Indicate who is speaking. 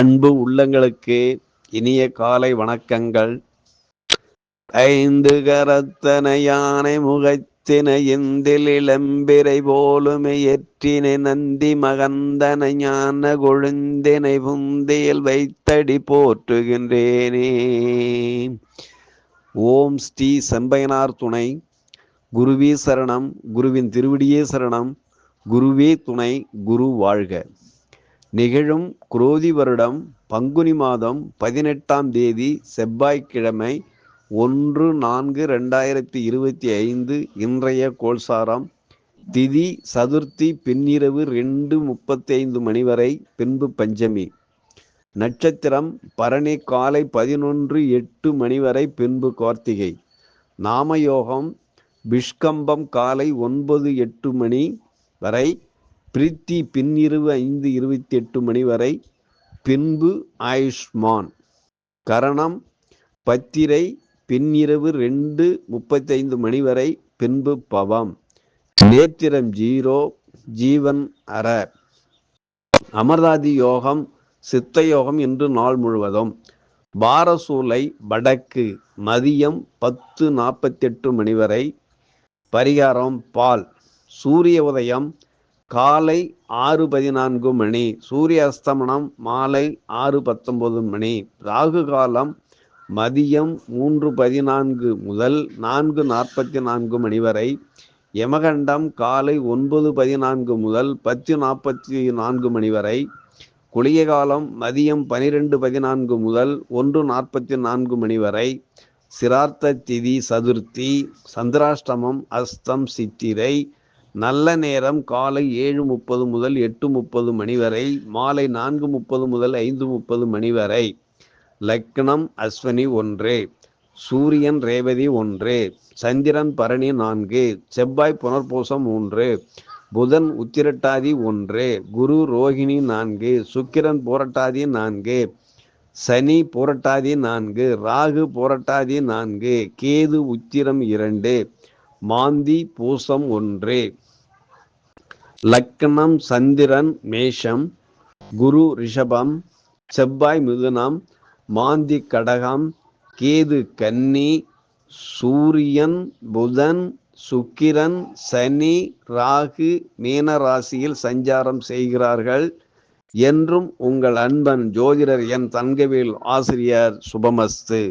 Speaker 1: அன்பு உள்ளங்களுக்கு இனிய காலை வணக்கங்கள். ஐந்து கரத்தன யானை முகத்தின இந்தில் இளம்பிரை போலுமை எற்றினை நந்தி மகந்தன ஞான கொழுந்தினை புந்தியில் வைத்தடி போற்றுகின்றேனே. ஓம் ஸ்ரீ செம்பயனார் துணை. குருவி சரணம். குருவின் திருவடியே சரணம். குருவே துணை. குரு வாழ்க. நிகழும் குரோதி வருடம் பங்குனி மாதம் பதினெட்டாம் தேதி செவ்வாய்க்கிழமை ஒன்று நான்கு ரெண்டாயிரத்தி இருபத்தி ஐந்து இன்றைய கோல்சாரம் திதி சதுர்த்தி பின்னிரவு ரெண்டு முப்பத்தி ஐந்து மணி வரை பின்பு பஞ்சமி. நட்சத்திரம் பரணி காலை பதினொன்று எட்டு மணி வரை பின்பு கார்த்திகை. நாமயோகம் பிஷ்கம்பம் காலை ஒன்பது எட்டு மணி வரை பிரீத்தி பின்னிரவு ஐந்து இருபத்தி எட்டு மணி வரை பின்பு ஆயுஷ்மான். கரணம் பத்திரை பின்னிரவு ரெண்டு முப்பத்தைந்து மணி வரை பின்பு பவம். நேத்திரம் ஜீரோ ஜீவன் அற. அமர்தாதி யோகம் சித்த யோகம் என்று நாள் முழுவதும். பாரசூலை வடக்கு மதியம் பத்து நாற்பத்தெட்டு மணி வரை. பரிகாரம் பால். சூரிய உதயம் காலை ஆறு பதினான்கு மணி சூரிய அஸ்தமனம் மாலை ஆறு பத்தொன்பது மணி ராகு காலம் மதியம் மூன்று பதினான்கு முதல் நான்கு நாற்பத்தி நான்கு மணி வரை யமகண்டம் காலை ஒன்பது பதினான்கு முதல் பத்து நாற்பத்தி நான்கு மணி வரை குளிய காலம் மதியம் பனிரெண்டு பதினான்கு முதல் ஒன்று நாற்பத்தி நான்கு மணி வரை சிரார்த்த திதி சதுர்த்தி சந்திராஷ்டமம் அஸ்தம் சித்திரை நல்ல நேரம் காலை ஏழு முப்பது முதல் எட்டு முப்பது மணி வரை மாலை நான்கு முப்பது முதல் ஐந்து முப்பது மணி வரை. லக்னம் அஸ்வினி ஒன்று சூரியன் ரேவதி ஒன்று சந்திரன் பரணி நான்கு செவ்வாய் புனர்பூசம் மூன்று புதன் உத்திரட்டாதி ஒன்று குரு ரோகிணி நான்கு சுக்கிரன் போரட்டாதி நான்கு சனி போரட்டாதி நான்கு ராகு போரட்டாதி நான்கு கேது உத்திரம் இரண்டு மாந்தி பூசம் ஒன்று. லக்னம் சந்திரன் மேஷம் குரு ரிஷபம் செவ்வாய் மிதுனம் மாந்தி கடகம் கேது கன்னி சூரியன் புதன் சுக்கிரன் சனி ராகு மீன ராசியில் சஞ்சாரம் செய்கிறார்கள். என்றும் உங்கள் அன்பன் ஜோதிடர் என் தங்கவேல் ஆசிரியர் சுபமஸ்து.